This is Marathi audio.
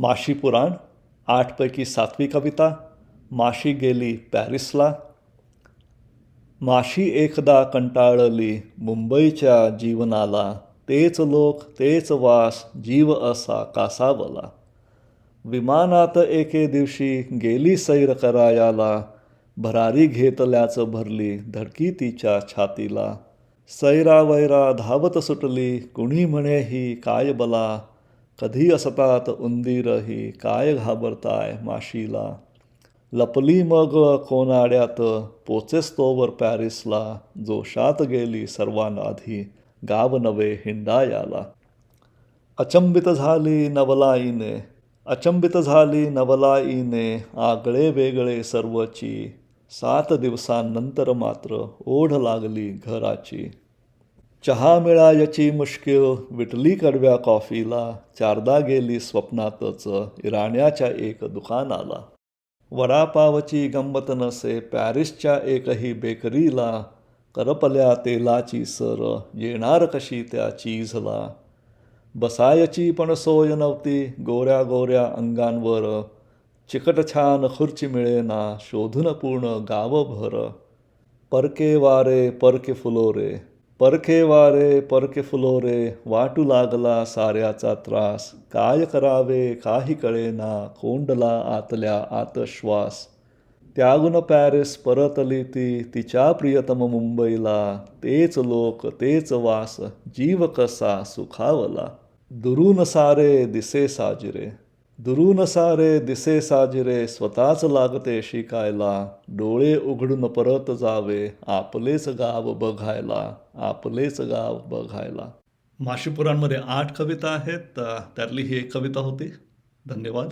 माशी पुराण आठपैकी सातवी कविता माशी गेली पॅरिसला. माशी एकदा कंटाळली मुंबईच्या जीवनाला तेच लोक तेच वास जीव असा कासावला. विमानात एके दिवशी गेली सैर करायाला भरारी घेतल्याच भरली धडकी तिच्या छातीला. सैरावैरा धावत सुटली कुणी म्हणे ही काय बला? कधी असतात उंदीरही काय घाबरताय माशीला? लपली मग कोनाड्यात पोचेस तोवर पॅरिसला जोशात गेली सर्वांआधी गाव नवे हिंडायाला. अचंबित झाली नवलाईने अचंबित झाली नवलाईने आगळे वेगळे सर्वची सात दिवसांनंतर मात्र ओढ लागली घराची. चहा मिळायची मुश्किल विटली कडव्या कॉफीला चारदा गेली स्वप्नातच इराण्याच्या एक दुकानाला. वडापावची गंमत नसे पॅरिसच्या एकही बेकरीला करपल्या तेलाची सर येणार कशी त्या चीजला? बसायची पण सोय नव्हती गोऱ्या गोऱ्या अंगांवर. चिकट छान खुर्ची मिळेना शोधून पूर्ण गावभर. परके वारे परके फुलोरे. परखे वारे परके फुलोरे वाटू लागला साऱ्याचा त्रास. काय करावे काही कळेना कोंडला आतल्या आत श्वास. त्यागून पॅरिस परतली ती तिच्या प्रियतम मुंबईला. तेच लोक तेच वास जीव कसा सुखावला. दुरून सारे दिसे साजरे. दुरून सारे दिसे साजरे स्वतःच लागते शिकायला. डोळे उघडून परत जावे आपलेच गाव बघायला आपलेच गाव बघायला. माशीपुरांमध्ये आठ कविता आहेत त्यातली ही एक कविता होती. धन्यवाद.